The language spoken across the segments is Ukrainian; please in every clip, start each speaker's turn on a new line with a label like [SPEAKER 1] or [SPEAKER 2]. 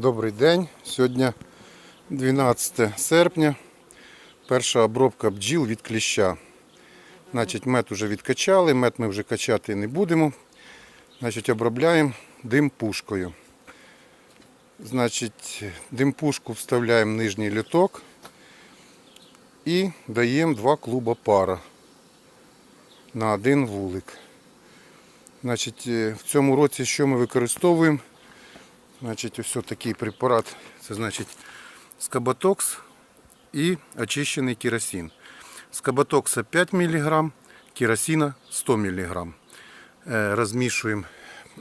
[SPEAKER 1] Добрий день. Сьогодні 12 серпня. Перша обробка бджіл від кліща. Значить, мед вже відкачали, мед ми вже качати не будемо. Значить, обробляємо дим пушкою. Значить, дим пушку вставляємо в нижній люток і даємо два клуба пара на один вулик. Значить, е, в цьому році що ми використовуємо? Значить, ось такий препарат. Це значить скабатокс і очищений керосин. Скабатокса 5 мг, керосина 100 мг. Е, Розмішуємо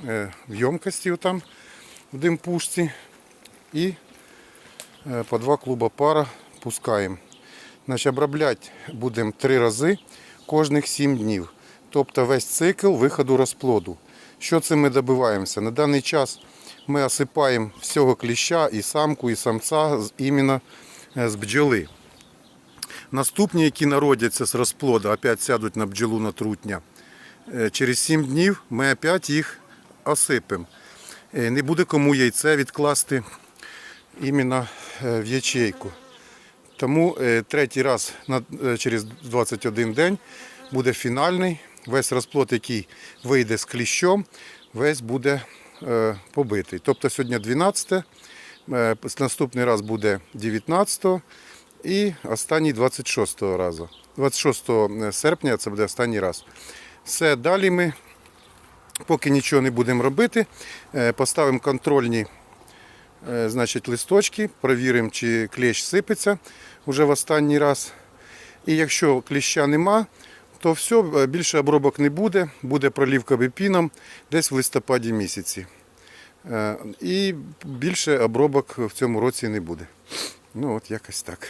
[SPEAKER 1] е, в ємкості там, в димпушці і е, по два клуба пара пускаємо. Значить, обробляти будемо три рази кожних 7 днів. Тобто весь цикл виходу розплоду. Що це ми добиваємося? На даний час ми осипаємо всього кліща і самку, і самця іменно е, з бджоли. Наступні, які народяться з розплоду, опять сядуть на бджолу на трутня. Е, Через 7 днів ми опять їх осипемо. Е, Не буде кому яйце відкласти іменно в ячейку. Тому третій раз через 21 день буде фінальний. Весь розплод, який вийде з кліщом, весь буде е, побитий. Тобто сьогодні 12, е, наступний раз буде 19 і останній 26 разу. 26 серпня це буде останній раз. Все, далі ми, поки нічого не будемо робити, е, поставимо контрольні Е, значить, листочки, перевіримо, чи клещ сипеться вже в останній раз. І якщо кліща нема, то все, більше обробок не буде, буде пролівка біпіном десь в листопаді місяці. Е, І більше обробок в цьому році не буде. Ну от якось так.